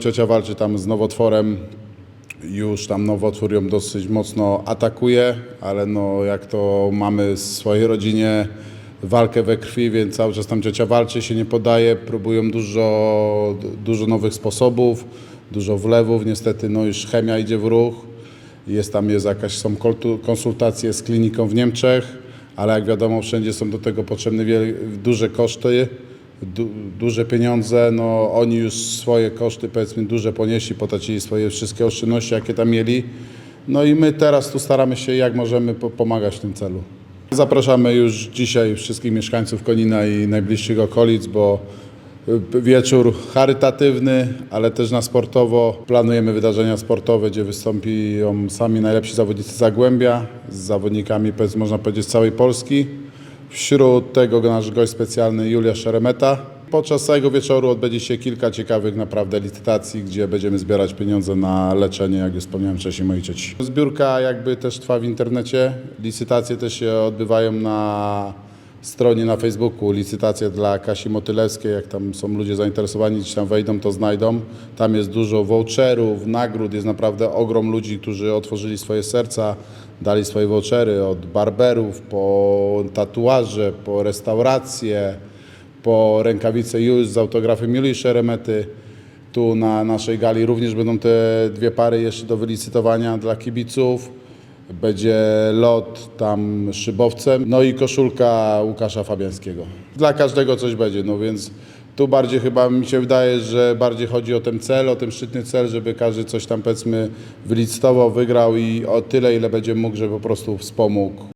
Ciocia walczy tam z nowotworem. Już tam nowotwór ją dosyć mocno atakuje, ale no jak to mamy w swojej rodzinie walkę we krwi, więc cały czas tam ciocia walczy, się nie podaje, próbują dużo, dużo nowych sposobów, dużo wlewów. Niestety no już chemia idzie w ruch. Jest tam jest jakaś, są konsultacje z kliniką w Niemczech, ale jak wiadomo wszędzie są do tego potrzebne duże koszty, du, duże pieniądze. No, oni już swoje koszty powiedzmy duże ponieśli, potracili swoje wszystkie oszczędności jakie tam mieli. No i my teraz tu staramy się jak możemy po- pomagać w tym celu. Zapraszamy już dzisiaj wszystkich mieszkańców Konina i najbliższych okolic, bo y, wieczór charytatywny, ale też na sportowo. Planujemy wydarzenia sportowe, gdzie wystąpią sami najlepsi zawodnicy Zagłębia z zawodnikami, można powiedzieć, z całej Polski. Wśród tego nasz gość specjalny Julia Szeremeta. Podczas całego wieczoru odbędzie się kilka ciekawych naprawdę licytacji, gdzie będziemy zbierać pieniądze na leczenie, jak już wspomniałem wcześniej, mojej cioci. Zbiórka jakby też trwa w internecie. Licytacje też się odbywają na stronie na Facebooku. Licytacje dla Kasi Motylewskiej, jak tam są ludzie zainteresowani, gdzieś tam wejdą, to znajdą. Tam jest dużo voucherów, nagród, jest naprawdę ogrom ludzi, którzy otworzyli swoje serca, dali swoje vouchery od barberów, po tatuaże, po restauracje, po rękawice już z autografem Julii Szeremety. Tu na naszej gali również będą te dwie pary jeszcze do wylicytowania dla kibiców. Będzie lot tam szybowcem, no i koszulka Łukasza Fabiańskiego. Dla każdego coś będzie, no więc tu bardziej chyba mi się wydaje, że bardziej chodzi o ten cel, o ten szczytny cel, żeby każdy coś tam powiedzmy wylicytował, wygrał i o tyle, ile będzie mógł, żeby po prostu wspomógł